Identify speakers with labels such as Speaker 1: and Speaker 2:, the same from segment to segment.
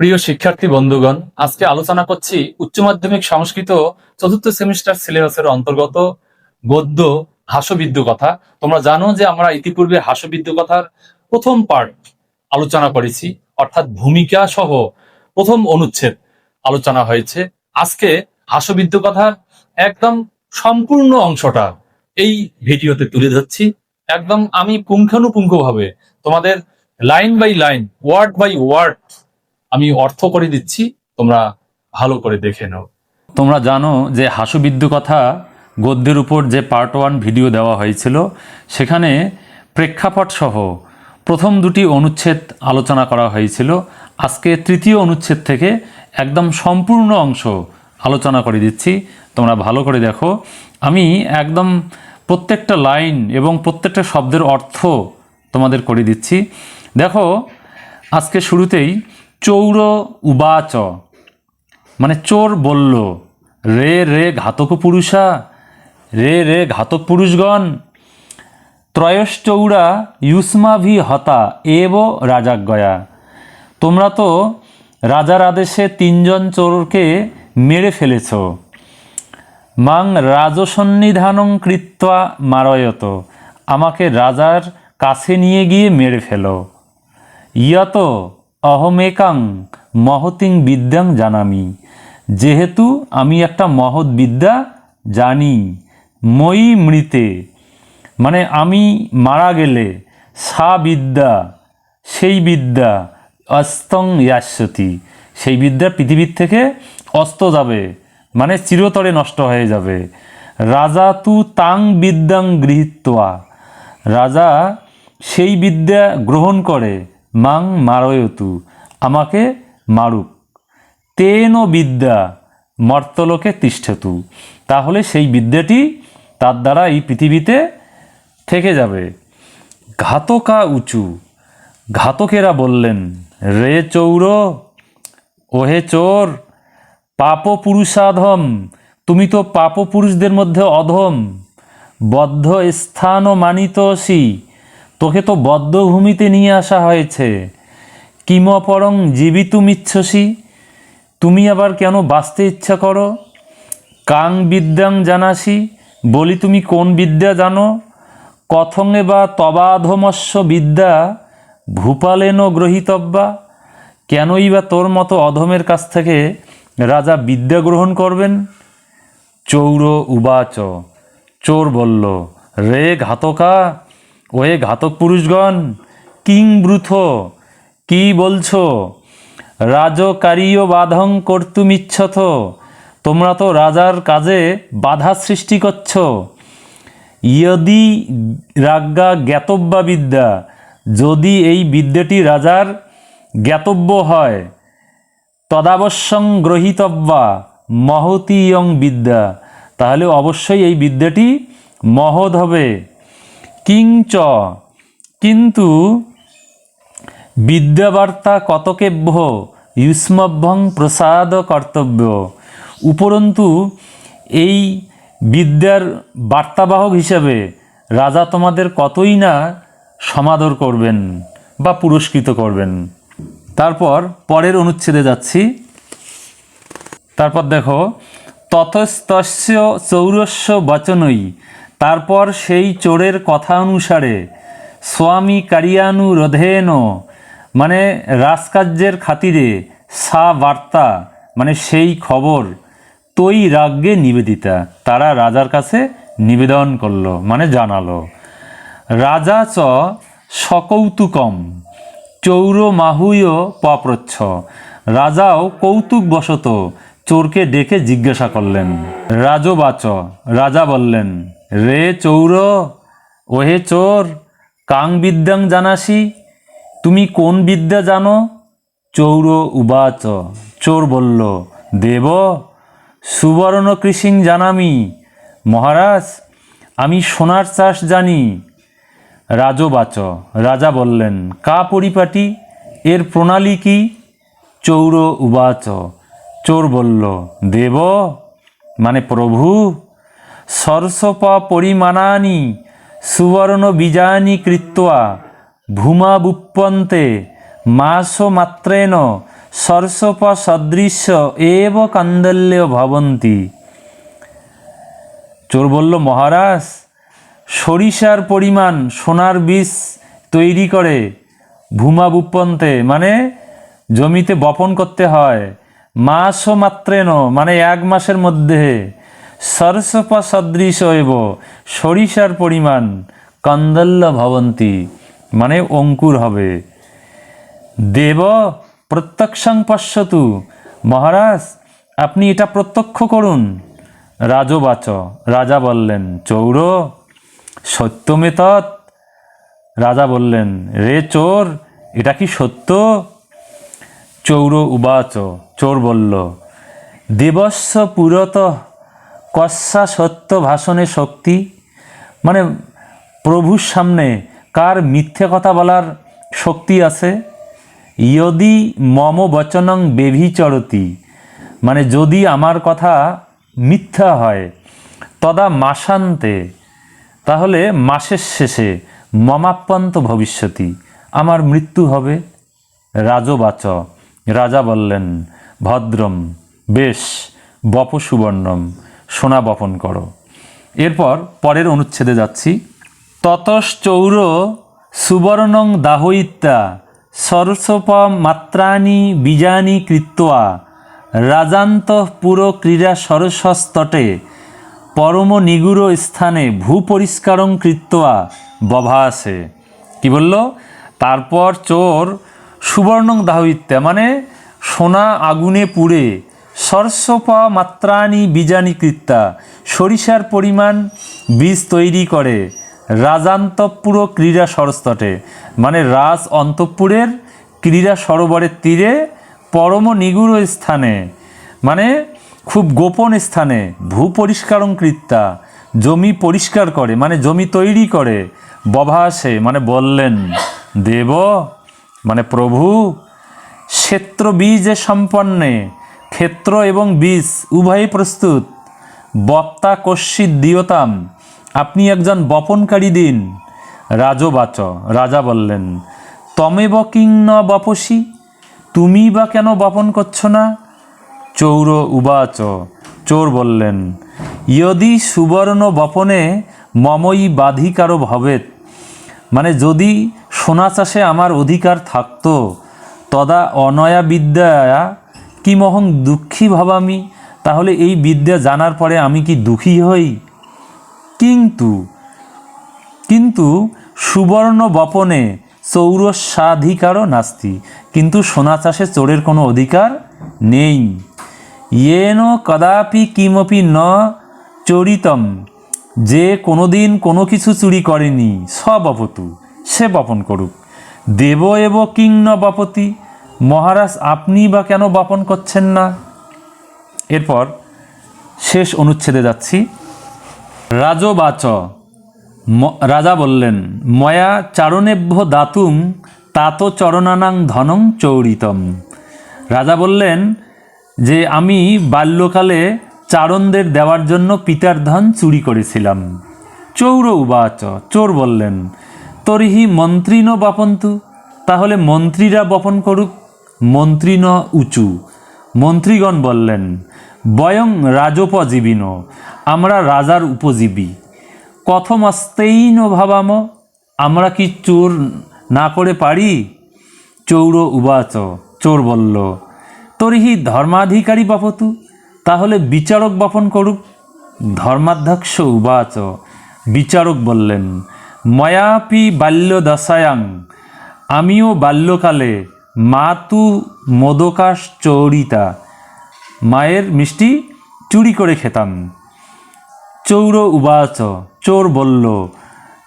Speaker 1: প্রিয় শিক্ষার্থী বন্ধুগণ, আজকে আলোচনা করছি উচ্চ মাধ্যমিক সংস্কৃত চতুর্থ সেমিস্টার সিলেবাসের অন্তর্গত গদ্য হাস্যবিদ্য কথা। তোমরা জানো যে আমরা ইতিপূর্বে হাস্যবিদ্য কথার প্রথম পার্ট আলোচনা করেছি, অর্থাৎ ভূমিকা সহ প্রথম অনুচ্ছেদ আলোচনা হয়েছে। আজকে হাস্যবিদ্য কথার একদম সম্পূর্ণ অংশটা এই ভিডিওতে তুলে ধরছি। একদম আমি পুঙ্খানুপুঙ্খভাবে তোমাদের line by line word by word আমি অর্থ করে দিচ্ছি, তোমরা ভালো করে দেখে নাও। তোমরা জানো যে হাসুবিদ্যু কথা গদ্যের উপর যে পার্ট ওয়ান ভিডিও দেওয়া হয়েছিল, সেখানে প্রেক্ষাপট সহ প্রথম দুটি অনুচ্ছেদ আলোচনা করা হয়েছিল। আজকে তৃতীয় অনুচ্ছেদ থেকে একদম সম্পূর্ণ অংশ আলোচনা করে দিচ্ছি, তোমরা ভালো করে দেখো। আমি একদম প্রত্যেকটা লাইন এবং প্রত্যেকটা শব্দের অর্থ তোমাদের করে দিচ্ছি। দেখো, আজকে শুরুতেই চৌর উবাচ। মানে চোর বলল, রে রে ঘাতক পুরুষা, রে রে ঘাতক পুরুষগণ ত্রয়শ্চৌরা ইউষ্মাভি হতা এব রাজাজ্ঞয়া। তোমরা তো রাজার আদেশে তিনজন চোরকে মেরে ফেলেছ। মাং রাজসন্নিধানং কৃত্বা মারয়ত, আমাকে রাজার কাছে নিয়ে গিয়ে মেরে ফেলো। ইয়ত অহমেকাং মহতিং বিদ্যাং জানামি। যেহেতু আমি একটা মহৎ বিদ্যা জানি, মই মৃতে। মানে আমি মারা গেলে সা বিদ্যা, সেই বিদ্যা অস্তং ইয়াস্যতি। সেই বিদ্যা পৃথিবীর থেকে অস্ত যাবে মানে চিরতরে নষ্ট হয়ে যাবে। রাজা তু তাং বিদ্যাং গৃহীত্বা। রাজা সেই বিদ্যা গ্রহণ করে মাং মারয়তু, আমাকে মারুক। তেন বিদ্যা, মর্তলোকে তিষ্ঠতু। তাহলে সেই বিদ্যাটি তার দ্বারা এই পৃথিবীতে থেকে যাবে। ঘাতকা উঁচু, ঘাতকেরা বললেন, রে চৌর, ওহে চোর পাপ পুরুষাধম তুমি তো পাপ পুরুষদের মধ্যে অধম। বদ্ধ স্থান মানিতসি তোকে তো বদ্ধভূমিতে নিয়ে আসা হয়েছে। কিমপরং জীবিতুমিচ্ছসি, তুমি আবার কেন বাঁচতে ইচ্ছা করো? কাং বিদ্যাং জানাসি, বলি তুমি কোন বিদ্যা জানো? কথঙে বা তবাধমস্য বিদ্যা ভূপালেন গ্রহীতব্যা। কেনই বা তোর মতো অধমের কাছ থেকে রাজা বিদ্যা গ্রহণ করবেন? চৌর উবাচ, চোর বলল রে ঘাতকা ওয়ে ঘাতক পুরুষগণ, কিং ব্রুথ, কি বলছো? রাজকারীয় বাধং কর্তুমিচ্ছথ, তোমরা তো রাজার কাজে বাধা সৃষ্টি করছ। ইয়দি রাজ্ঞা জ্ঞাতব্যা বিদ্যা যদি এই বিদ্যাটি রাজার জ্ঞাতব্য হয়, তদাবশ্যং গ্রহীতব্যা মহতি ইয়ং বিদ্যা। তাহলে অবশ্যই এই বিদ্যাটি মহৎ হবে। কিঞ্চ কিন্তু বিদ্যাবার্তা কতকেভ্য? ইউষ্মভ্যং প্রসাদ কর্তব্য। উপরন্তু, এই বিদ্যার বার্তাবাহক হিসাবে রাজা তোমাদের কতই না সমাদর করবেন বা পুরস্কৃত করবেন। তারপর পরের অনুচ্ছেদে যাচ্ছি। তারপর দেখো, ততস্তস্য চৌরস্য বচনই তারপর সেই চোরের কথা অনুসারে, স্বামী কারিয়ানু কারিয়ানুরোধেন মানে রাজকার্যের খাতিরে সা বার্তা মানে সেই খবর তৈ রাজ্ঞে নিবেদিতা। তারা রাজার কাছে নিবেদন করল মানে জানালো, রাজা চ সকৌতুকম, চৌর মাহুয় পপ্রচ্ছ। রাজাও কৌতুকবশত চোরকে ডেকে জিজ্ঞাসা করলেন রাজবাচ রাজা বললেন রে চৌর, ওহে চোর, কাং বিদ্যাং জানাসি, তুমি কোন বিদ্যা জানো? চৌর উবাচ, চোর বলল, দেব, সুবর্ণ কৃষিং জানামি। মহারাজ, আমি সোনার চাষ জানি। রাজবাচ, রাজা বললেন, কা পরিপাটি? এর প্রণালী কি? চৌর উবাচ, চোর বলল, দেব মানে প্রভু সরসপ পরিমাণানি, সুবর্ণ বীজানি কৃত্বা, ভূমা বুপ্পন্তে, মাস মাত্রেন
Speaker 2: সরস্বপ সদৃশ্য এব কান্দল্য ভবন্তি। চোর বলল, মহারাজ, সরিষার পরিমাণ সোনার বীজ তৈরি করে ভূমা বুপন্তে মানে জমিতে বপন করতে হয়। মাস মাত্রেন মানে এক মাসের মধ্যে সরস্বপা সদৃশ এব সরিষার পরিমাণ, কন্দল্য ভবন্তি মানে অঙ্কুর হবে। দেব প্রত্যক্ষং পশ্যতু। মহারাজ, আপনি এটা প্রত্যক্ষ করুন। রাজবাচ, রাজা বললেন, চৌর, সত্যমে তৎ। রাজা বললেন, রে চোর, এটা কি সত্য? চৌর উবাচ, চোর বলল, দেবস্ব পুরত কস্যা সত্য ভাষণে শক্তি? মানে প্রভুর সামনে কার মিথ্যে কথা বলার শক্তি আছে? ইয়দি মম বচনং বেভিচরতি মানে যদি আমার কথা মিথ্যা হয়, তদা মাসান্তে। তাহলে মাসের শেষে মমাপ্যন্ত ভবিষ্যতি। আমার মৃত্যু হবে। রাজবাচ। রাজা বললেন, ভদ্রম, বেশ বপ সুবর্ণম সোনা বপন করো। এরপর পরের অনুচ্ছেদে যাচ্ছি। ততশ্চৌর সুবর্ণং দাহইত্যা সরস্বপ মাত্রানি বীজানি কৃত্বা রাজান্ত পুরো ক্রীড়া সরস্বস্তটে পরম নিগুড় স্থানে ভূপরিষ্কারং কৃত্বা বভাসে। কি বলল? তারপর চোর সুবর্ণং দাহইত্যা মানে সোনা আগুনে পুড়ে সরস্বপা মাত্রানি বীজানি কৃত্তা, সরিষার পরিমাণ বীজ তৈরি করে রাজান্তপুর ক্রীড়া সরস্তটে মানে রাজ অন্তঃপুরের ক্রীড়া সরোবরের তীরে পরম নিগুড় স্থানে মানে খুব গোপন স্থানে, ভূ পরিষ্কারং কৃত্তা, জমি পরিষ্কার করে মানে জমি তৈরি করে বভাসে মানে বললেন, দেব মানে প্রভু ক্ষেত্র বীজে সম্পন্নে ক্ষেত্র এবং বীজ উভয়ই প্রস্তুত। বপ্তা কশ্চিত দিয়তাম, আপনি একজন বপনকারী দিন। রাজবাচ, রাজা বললেন, তমেব কিং ন বপসি? তুমি বা কেন বপন করছ না? চৌর উবাচ, চোর বললেন, ইয়দি সুবর্ণ বপনে মমই বাধিকারও ভবেত মানে যদি সোনা চাষে আমার অধিকার থাকতো, তদা অনয়া বিদ্যা কি মহং দুঃখী ভাবামি, তাহলে এই বিদ্যা জানার পরে আমি কি দুঃখী হই? কিন্তু কিন্তু সুবর্ণ বপনে চৌরস্বাধিকারও নাস্তি, কিন্তু সোনা চাষে চোরের কোনো অধিকার নেই। ইয়েন কদাপি কিমপি ন চরিতম, যে কোনোদিন কোনো কিছু চুরি করেনি সবপতু সে বপন করুক। দেব এব কিং ন বপতি মহারাজ, আপনি বা কেন বপন করছেন না? এরপর শেষ অনুচ্ছেদে যাচ্ছি। রাজবাচ রাজা বললেন, ময়া চারণেভ্য দাতুম, তাত চরণানাং ধনং চৌরিতম। রাজা বললেন, যে আমি বাল্যকালে চারণদের দেওয়ার জন্য পিতার ধন চুরি করেছিলাম। চৌর উবাচ, চোর বললেন, তরিহি মন্ত্রী ন বাপন্তু, তাহলে মন্ত্রীরা বপন করুক। মন্ত্রী ন উঁচু। মন্ত্রীগণ বললেন, বয়ং রাজোপজীবিন, আমরা রাজার উপজীবী। কথমস্তেইন ভাবাম, আমরা কি চোর না করে পারি? চৌর উবাচ, চোর বলল, তরিহি ধর্মাধিকারী বাপতু, তাহলে বিচারক বাপন করুক। ধর্মাধ্যক্ষ উবাচ, বিচারক বললেন, ময়াপি বাল্য দশায়াং আমিও বাল্যকালে মাতু মদকাশ চৌরিতা। মায়ের মিষ্টি চুরি করে খেতাম। চৌর উবাচ, চোর বলল,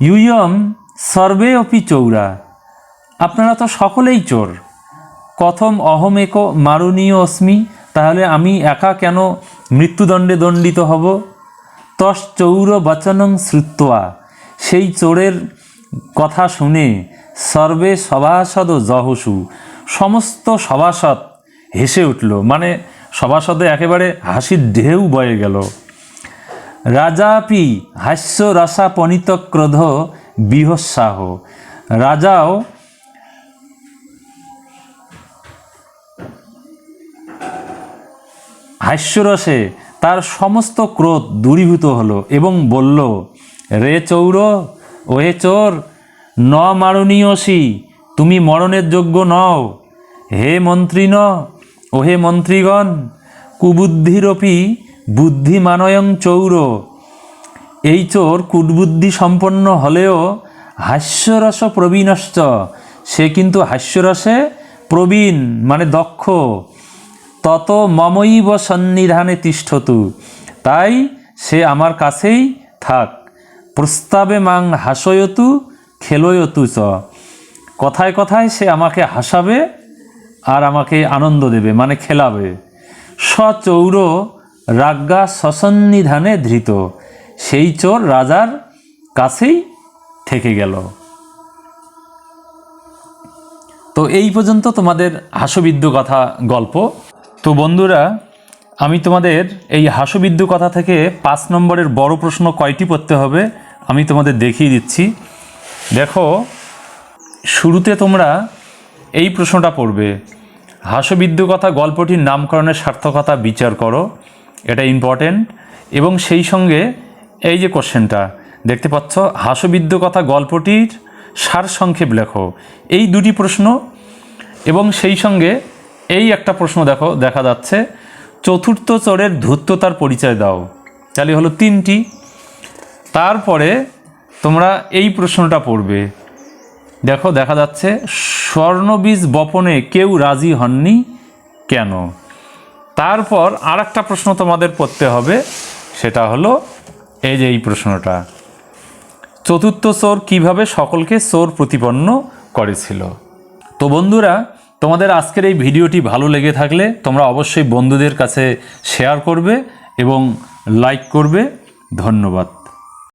Speaker 2: ইউয়ম সর্বে অপি চৌরা। আপনারা তো সকলেই চোর। কথম অহমেক মারণীয় অস্মি, তাহলে আমি একা কেন মৃত্যুদণ্ডে দণ্ডিত হব? তস চৌর বচনং শ্রুত্বা। সেই চোরের কথা শুনে সর্বে সভাসদ জহসু সমস্ত সভাসদ হেসে উঠল। মানে সভাসদে একেবারে হাসির ঢেউ বয়ে গেল। রাজাপি হাস্য পনিত ক্রোধ বিহস্যাহ রাজাও হাস্যরসে তার সমস্ত ক্রোধ দূরীভূত হলো এবং বলল, রে চৌর, ওহে চোর, ন মারণীয়সী তুমি মরণের যোগ্য নও। হে মন্ত্রী ন ওহে মন্ত্রীগণ, কুবুদ্ধিরপি বুদ্ধিমানয়ং চৌর। এই চোর কুটবুদ্ধি সম্পন্ন হলেও হাস্যরস প্রবীণশ্চ। সে কিন্তু হাস্যরসে প্রবীণ মানে দক্ষ। তত মমৈব সন্নিধানে তিষ্ঠতু। তাই সে আমার কাছেই থাক। প্রস্তাবে মাং হাসয়তু, খেলয়তু চ। কথায় কথায় সে আমাকে হাসাবে আর আমাকে আনন্দ দেবে মানে খেলাবে। সচৌর রাজ্ঞা সসন্নিধানে ধৃত। সেই চোর রাজার কাছেই থেকে গেল। তো এই পর্যন্ত তোমাদের হাস্যবিদ্য কথা গল্প। তো বন্ধুরা, আমি তোমাদের এই হাস্যবিদ্য কথা থেকে পাঁচ নম্বরের বড় প্রশ্ন কয়টি পড়তে হবে আমি তোমাদের দেখিয়ে দিচ্ছি। দেখো শুরুতে তোমরা এই প্রশ্নটা পড়বে। হাস্যবিদ্য কথা গল্পটির নামকরণের সার্থকতা বিচার করো, এটা ইম্পর্টেন্ট এবং সেই সঙ্গে এই যে কোশ্চেনটা, দেখতে পাচ্ছ হাস্যবিদ্য কথা গল্পটির সারসংক্ষেপ লেখো। এই দুটি প্রশ্ন এবং সেই সঙ্গে এই একটা প্রশ্ন দেখো, দেখা যাচ্ছে, চতুর্থ চরের ধূর্ততার পরিচয় দাও। তাহলে হলো তিনটি। তারপরে তোমরা এই প্রশ্নটা পড়বে। দেখো, দেখা যাচ্ছে স্বর্ণবীজ বপনে কেউ রাজি হননি কেন? তারপর আর একটা প্রশ্ন তোমাদের পড়তে হবে, সেটা হলো এই যে এই প্রশ্নটা। চতুর্থ চোর কীভাবে সকলকে চোর প্রতিপন্ন করেছিল? তো বন্ধুরা, তোমাদের আজকের এই ভিডিওটি ভালো লেগে থাকলে তোমরা অবশ্যই বন্ধুদের কাছে শেয়ার করবে এবং লাইক করবে। ধন্যবাদ।